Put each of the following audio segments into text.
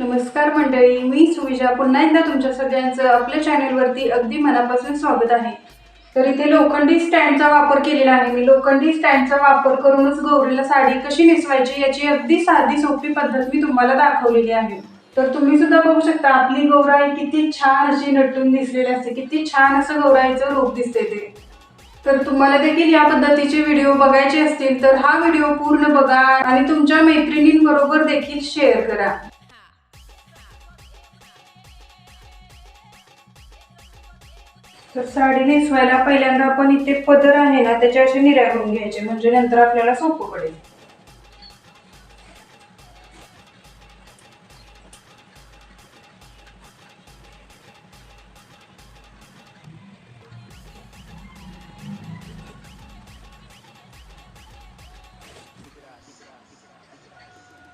नमस्कार मंडळी मी सुविजा. पुन्हा एकदा तुमच्या सगळ्यांचं आपल्या चॅनेलवरती अगदी मनापासून स्वागत आहे. तर इथे लोखंडी स्टँडचा वापर केलेला आहे. मी लोखंडी स्टँडचा वापर करूनच गौरीला साडी कशी नेसवायची याची अगदी साधी सोपी पद्धत मी तुम्हाला दाखवलेली आहे. तर तुम्ही सुद्धा बघू शकता आपली गौराई किती छान अशी नटून दिसलेली असते. किती छान असं गौराईचं रूप दिसते ते. तर तुम्हाला देखील या पद्धतीचे व्हिडिओ बघायचे असतील तर हा व्हिडिओ पूर्ण बघा आणि तुमच्या मैत्रिणींबरोबर देखील शेअर करा. तर साडी नेसवायला पहिल्यांदा आपण इथे पदर आहे ना त्याच्या असे निऱ्या करून घ्यायचे. म्हणजे नंतर आपल्याला सोपं पडेल.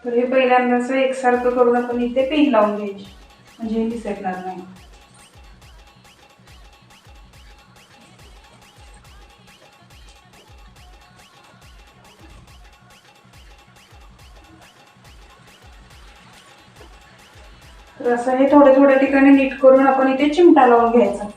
तर हे पहिल्यांदा असं एकसारखं करून आपण इथे पेन लावून घ्यायची. म्हणजे हे दिसणार नाही. तर असं हे थोड्या थोड्या ठिकाणी नीट करून आपण इथे चिमटा लावून घ्यायचा.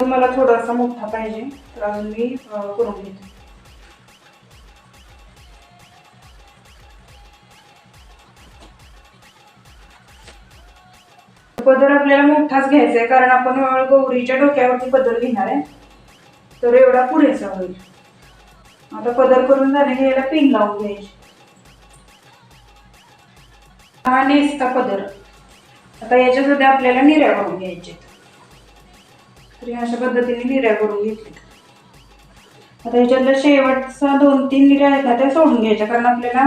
मला थोडासा मोठा पाहिजे तर अजून मी करून घेते. पदर आपल्याला मोठाच घ्यायचा आहे कारण आपण गौरीच्या डोक्यावरती पदर घेणार आहे तर एवढा पुरेसा होईल. आता पदर करून झाले की याला पिन लावून घ्यायची. हा नेसता पदर. आता याच्यामध्ये आपल्याला निऱ्या करून घ्यायचे तर अशा पद्धतीने निऱ्या करून घेतल्या. आता याच्यातल्या शेवटचा दोन तीन निऱ्या आहेत ना त्या सोडून घ्यायच्या कारण आपल्याला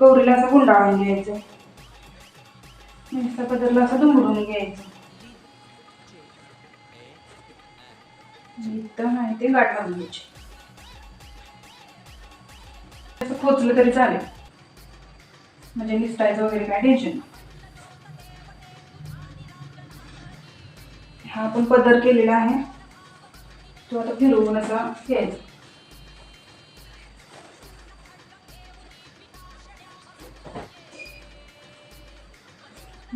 गौरीला असं गुंडाळून घ्यायचं नुसतं पदरला असं दुमडून घ्यायचं. इथं आहे ते गाठ घालून घ्यायची. असं खोचलं तरी चालेल. म्हणजे निसटायचं वगैरे काय टेन्शन हा आपण पदर केलेला आहे. तो आता फिरवून असा घ्यायचा.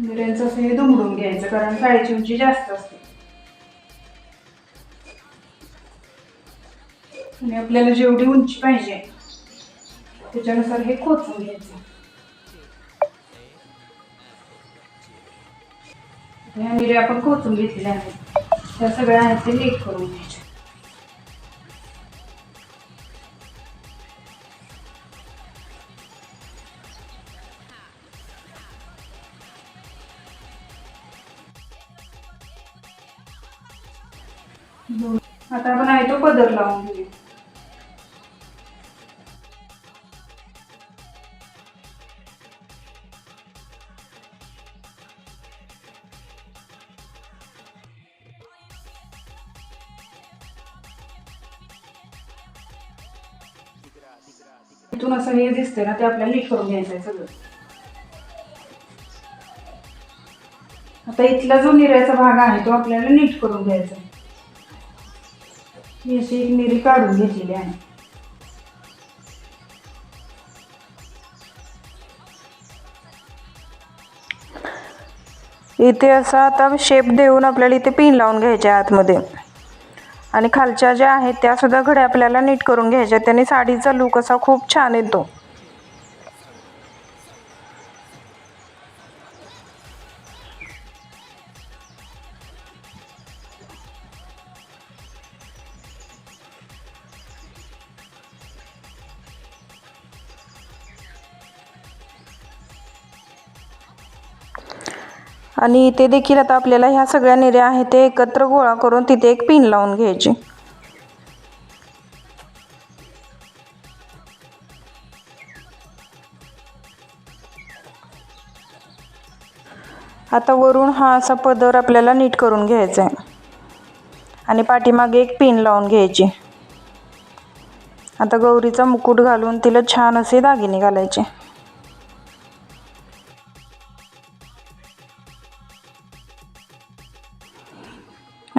मिऱ्यांचं असं हे दुमडून घ्यायचं कारण साडीची उंची जास्त असते. आणि आपल्याला जेवढी उंची पाहिजे त्याच्यानुसार हे खोचून घ्यायचं. ह्या मिऱ्या आपण खोचून घेतलेल्या आहेत. त्या सगळ्या आहेत ते नीट करून घ्यायच्या आता आपण आहे तो पदर लावून घेऊ इथून असं हे दिसतंय ना ते आपल्याला नीट करून घ्यायचं आहे सगळं. आता इथला जो निऱ्याचा भाग आहे तो आपल्याला नीट करून घ्यायचा. आहे ही अशी एक निरी काढून घेतलेली आहे. इथे असा आता शेप देऊन आपल्याला इथे पिन लावून घ्यायच्या आतमध्ये. आणि खालच्या ज्या आहेत त्या सुद्धा घड्या आपल्याला नीट करून घ्यायच्या त्याने साडीचा लुक असा खूप छान येतो. आणि इथे देखील आता आपल्याला ह्या सगळ्या निऱ्या आहेत ते एकत्र गोळा करून तिथे एक पिन लावून घ्यायची. आता वरून हा असा पदर आपल्याला नीट करून घ्यायचा आहे. आणि पाठीमागे एक पिन लावून घ्यायची. आता गौरीचा मुकुट घालून तिला छान असे दागिने घालायचे.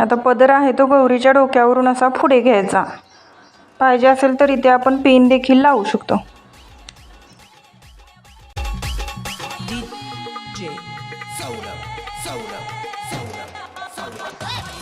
आता पदर आहे तो गौरीच्या डोक्यावरून असा पुढे घ्यायचा. पाहिजे असेल तर इथे आपण पेन देखील लावू शकतो. सौरभ सौरभ सौरभ सौरभ.